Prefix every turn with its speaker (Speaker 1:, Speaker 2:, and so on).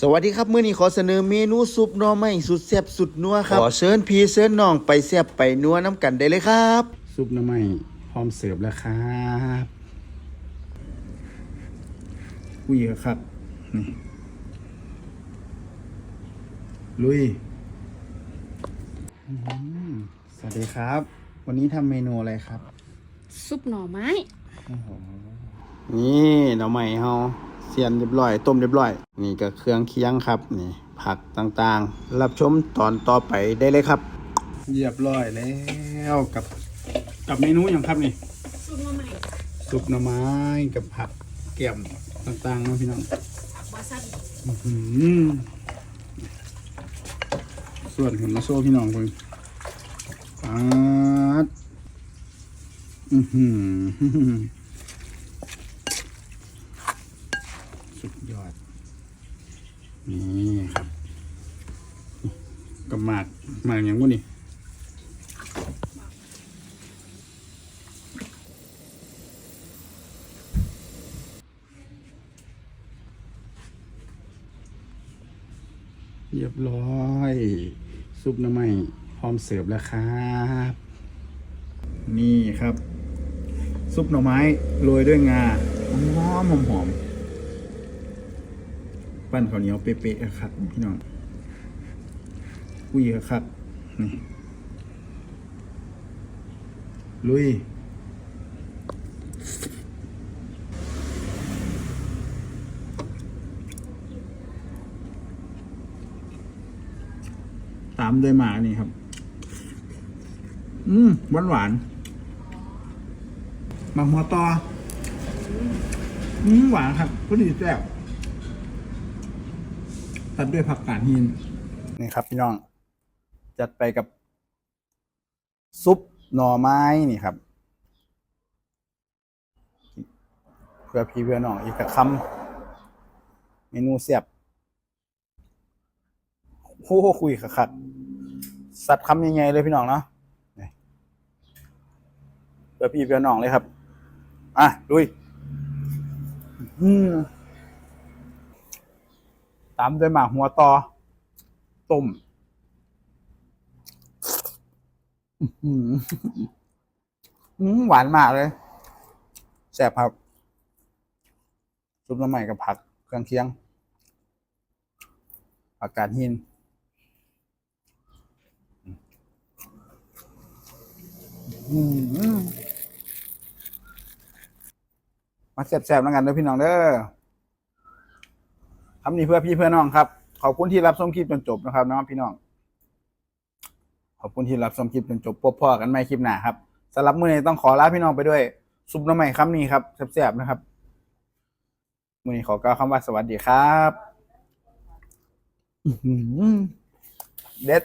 Speaker 1: สวัสดีครับ มื้อนี้ขอเสนอเมนูซุปหน่อไม้สุดแซ่บสุดนัวครับ ขอเชิญพี่เชิญน้องไปแซ่บไปนัวน้ำกันได้เลยครับ
Speaker 2: ซุปหน้ำไม้พร้อมเสิร์ฟแล้วครับอุ้ยครับนี่ลุยอื้อหือสวัสดีครับ วันนี้ทำเมนูอะไรครับ
Speaker 3: ซุปหน่อไม้
Speaker 2: นี่หน่อไม้เฮา เสียนเรียบร้อย ต้มเรียบร้อย นี่ก็เครื่องเคียงครับนี่ผักต่างๆ รับชมตอนต่อไปได้เลยครับ เรียบร้อยแล้วกับกับเมนูอย่างครับนี่
Speaker 3: ซุปหน่อไม้
Speaker 2: ซุปหน่อไม้กับผักแกมต่างๆนะพี่น้อง
Speaker 3: วาซาบิ
Speaker 2: ส่วนเห็นมาโซ่พี่น้องเพิ่งปาดอือหือสุดยอด นี่ครับกับหมากหมากอย่างพวกนี้เรียบร้อย ซุปน้ำไม้พร้อมเสิร์ฟแล้วครับ นี่ครับ ซุปหน่อไม้โรยด้วยงาหอมหอมหอม ปั้นข้าวเหนียวเป๊ะๆครับพี่น้องอุ้ยครับนี่ลุยตามด้วยหมานี่ครับ อืมหวานหวานหมาหัวตออืมหวานครับพอดีแซ่บ ตัดด้วยผักกาดหินนี่ครับพี่น้อง จัดไปกับ ซุปหน่อไม้นี่ครับ เพื่อพี่เพื่อน้องอีกกับคำเมนูเสียบโอ้คุยขัดสัตว์คำยังไงเลยพี่น้องเนาะเพื่อพี่เพื่อน้องเลยครับ อะดุย อืม ตามด้วยหมากหัวตอต้มอื้อหืออืมหวานมากเลยแซ่บครับซุปน้ำใหม่กับผักเครื่องเคียงผักกาดหินอืมมาแซ่บๆแล้วกันเด้อพี่น้องเด้อ ทำนี่เพื่อพี่เพื่อน้องครับ ขอบคุณที่รับชมคลิปจนจบนะครับน้องพี่น้อง ขอบคุณที่รับชมคลิปจนจบพบพ่อกันใหม่คลิปหน้าครับสำหรับมื้อนี้ต้องขอลาพี่น้องไปด้วยซุปน้ำใหม่คำนี้ครับแซ่บๆนะครับมื้อนี้ขอกล่าวคำว่าสวัสดีครับเด็ด